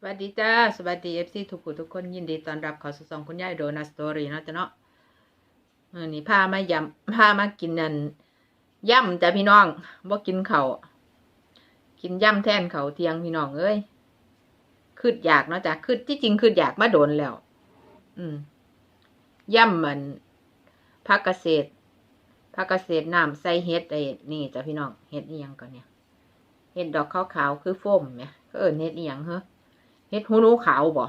สวัสดีจ้าสวัสดีเอฟซีทุกผู้ทุกคนยินดีต้อนรับเข้าสู่ช่องคุณยายโดนัสตอรี่เนาะจ้ะเนาะมือนี้พามาย่ำพามากินนั่นย่ำจ้ะพี่น้องบ่กินเขาวกินย่ำแทนเขาวเทียงพี่น้องเอ้ยคืดอยากเนาะจ้ะคืดที่จริงคืดอยากมาโดนแล้ว อืมย่ำมันผักเกษตรผักเกษตรน้ำใส่เฮ็ดไอ้นี่จ้ะพี่น้องเฮ็ดอียังก่อนเนี่ยเห็ดดอกขาวๆคือโฟมเนี่ยเออเห็ดอียังเหรอ เห็ดหูหนูขาวบ่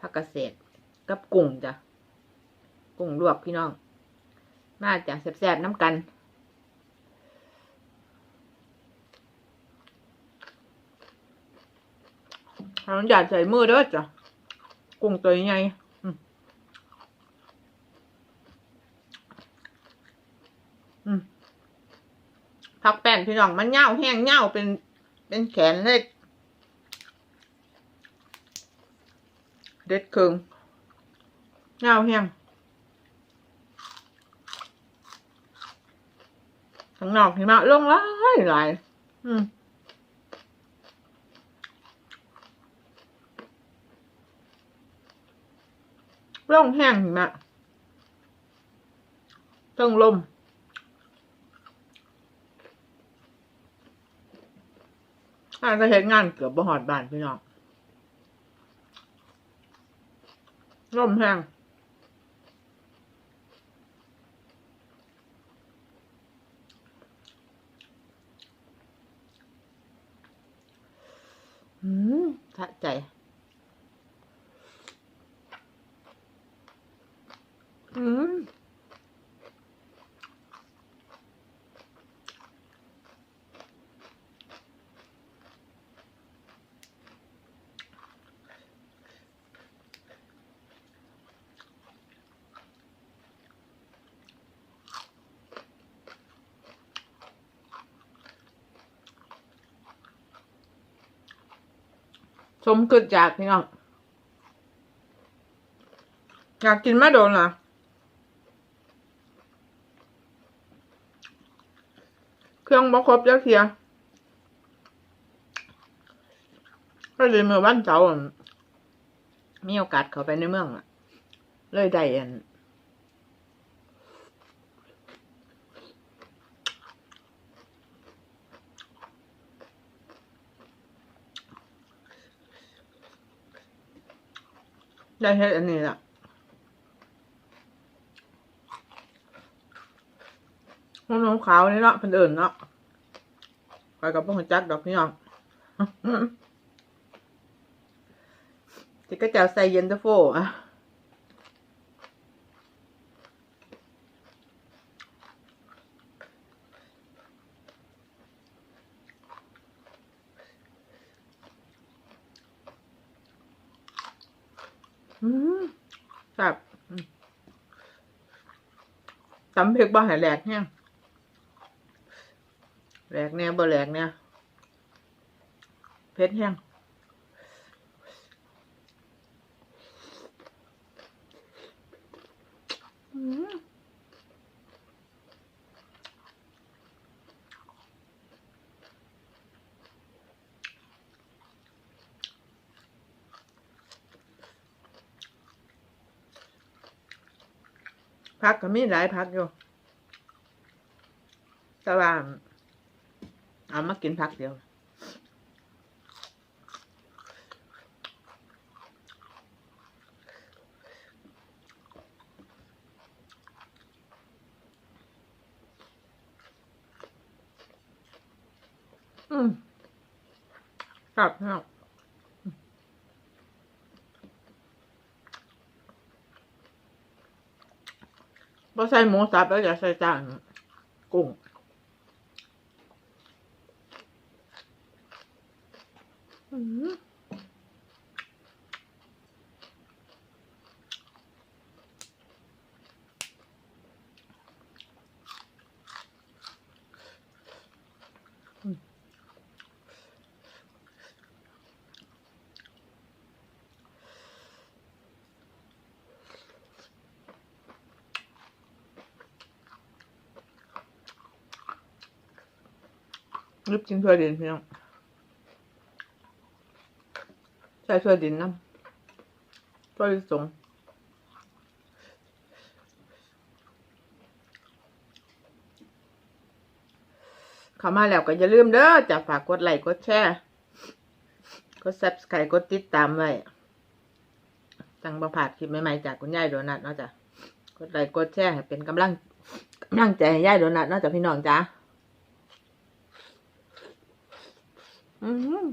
ผักเกษตรกับกุ้งจ้ะ กุ้งลวกพี่น้อง มาจากแซ่บๆน้ำกันเราอยากใส่มือเด้อจ้ะ กุ้งตัวใหญ่อืมอืมผักแป้นพี่น้องมันเง่าแห้งเง่าเป็นเป็นแขนเลย เด็ดเคืองเงาแห้งข้างนอกหิมะลงหลายหลายอืมลงแห้งหิมะต้องลมอาจจะเห็นงานเกือบบ่หอดบานพี่น้อง ร่มแห้งอืมสะใจ อืม สมเกิดจากพี่น้องอยากกินไม่โดนเหรอเครื่องบ่ครบแล้วเทียก็เลยเมื่อวันเสาร์มีโอกาสเข้าไปในเมืองอะเลยได้อัน ได้เฮ็ดอันนี้ละน้องขาวนี่เนาะเป็นอื่นเนาะไปกับพวกจักดอกนี่น้องที่ก็จะใส่เย็นตาโฟอะอืมแบบ ตำเพ็กบ้าหายแหลกเนี่ยแหลกเนี่ยบ่แหลกเนี่ยเผ็ดแห้งม พักก็มีหลายพักอยู่แต่ว่าเอามากินพักเดียวอืมครับครับ พอใส่หมูสับแล้วจะใส่จานกุ้งอืม รีบกินเพื่อเด่นพี่น้องใส่ช่วยดินน้ำช่วยสงเข้ามาแล้วก็อย่าลืมเด้อจะฝากกดไลค์กดแชร์กด subscribe กดติดตามไว้จังประพาดคลิปใหม่ๆจากคุณยายโดนัทเนาะจ้ะกดไลค์กดแชร์ให้เป็นกำลังกำลังใจให้ยายโดนัทเนาะจ้ะพี่น้องจ้า อืม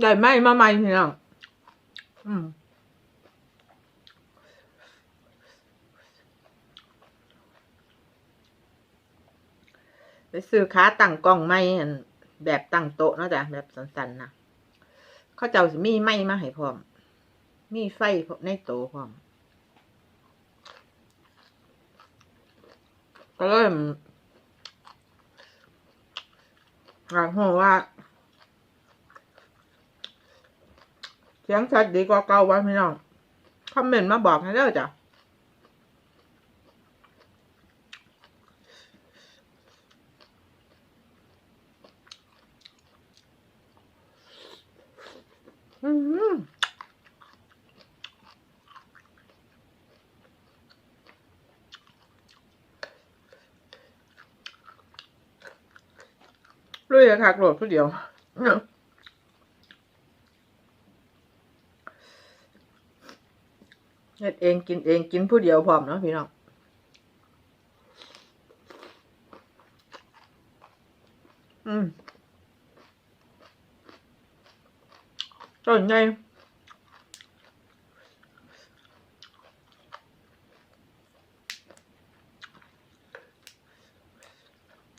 ได้ไหมมาใหม่พี่น้องอืมไปซื้อค้าตั้งกล้องไม่แบบตั้งโต๊ะเนาะจ้ะแบบสันๆนะ เขาเจ้าสิมีไม้มาให้พร้อม มีไฟในโตพร้อม ก็เริ่มอยากรู้ว่าเสียงชัดดีกว่าเก่าวันพี่น้อง คอมเมนต์มาบอกให้เด้อจ้ะ อืมลุยอะค่ะโกรธผู้เดียวเฮ็ดเองกินเองกินผู้เดียวพร้อมเนาะพี่น้อง อืม ต้นใหญ่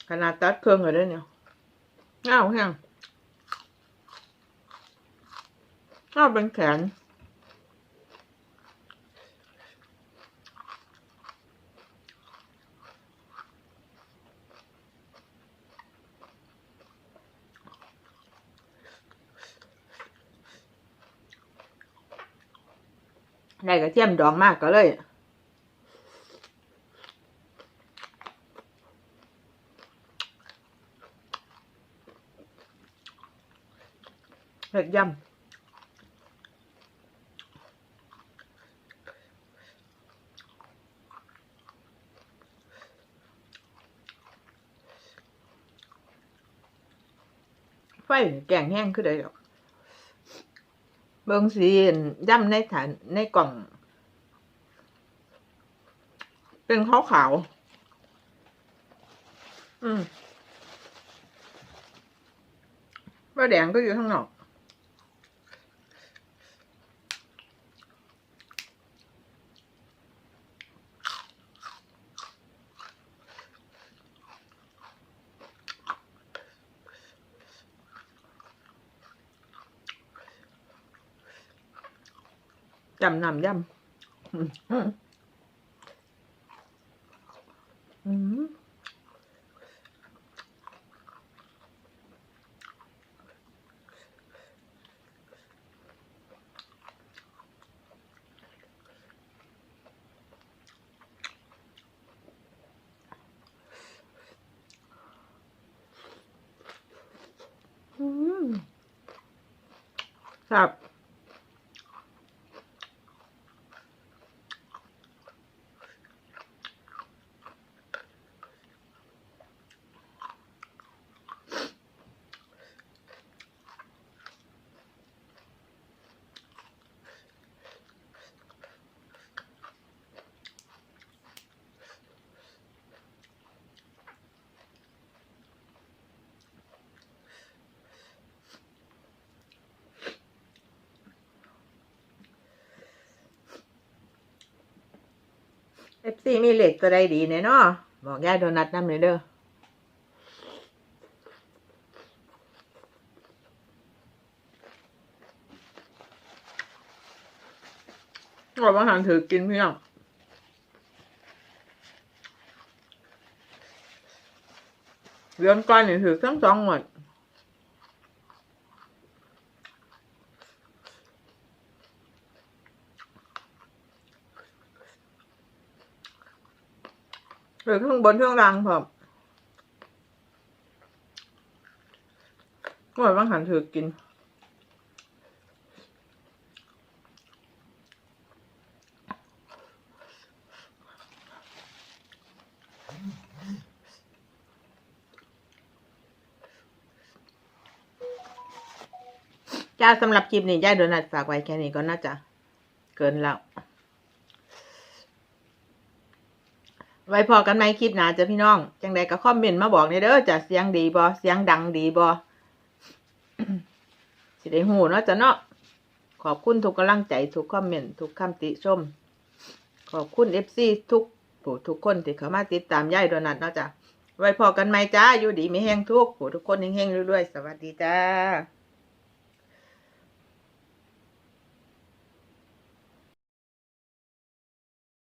ขนาดตัดเครื่องเลยเด้อเนี่ยเงาแห้งเงาเป็นแขน ได้กระเทียมดองมากก็เลยเผ็ดยำไฟแกงแห้งคือได้หรอก เบิงสีย่ำในฐานในกล่อง เป็นขาวขาวอืมว่าแดงก็อยู่ข้างนอกำนำยำอืมอืมอืมครับ เอฟซีมีเหล็กตัวใดดีแน่เนาะบอกยาโดนัทน้ำเลยเด้อก่อนมาหารถือกินเพี่น้องเดือนก่อนนี่ถือทั้งสองหมด หรือเครื่องบนเครื่องรางพร้อมก็บาหันถือกิน จ้าสำหรับคลิปนี้ย่าโดนัทฝากไว้แค่นี้ก็น่าจะเกินแล้ว ไว้พอกันไหมคลิปหนาจ้ะพี่น้อง จังใดก็คอมเมนต์มาบอกในเด้อจ้ะเสียงดีบอเสียงดังดีบอสิได้หูเนาะจ้ะเนาะขอบคุณทุกกำลังใจทุกคอมเมนต์ทุกคำติชม ขอบคุณเอฟซีทุกผู้ทุกคนที่เข้ามาติดตามย่ายโดนัทเนาะจ้ะไว้พอกันไหมจ้าอยู่ดีไม่แห้งทุกผู้ทุกคนแห้งๆเรื่อยๆสวัสดีจ้า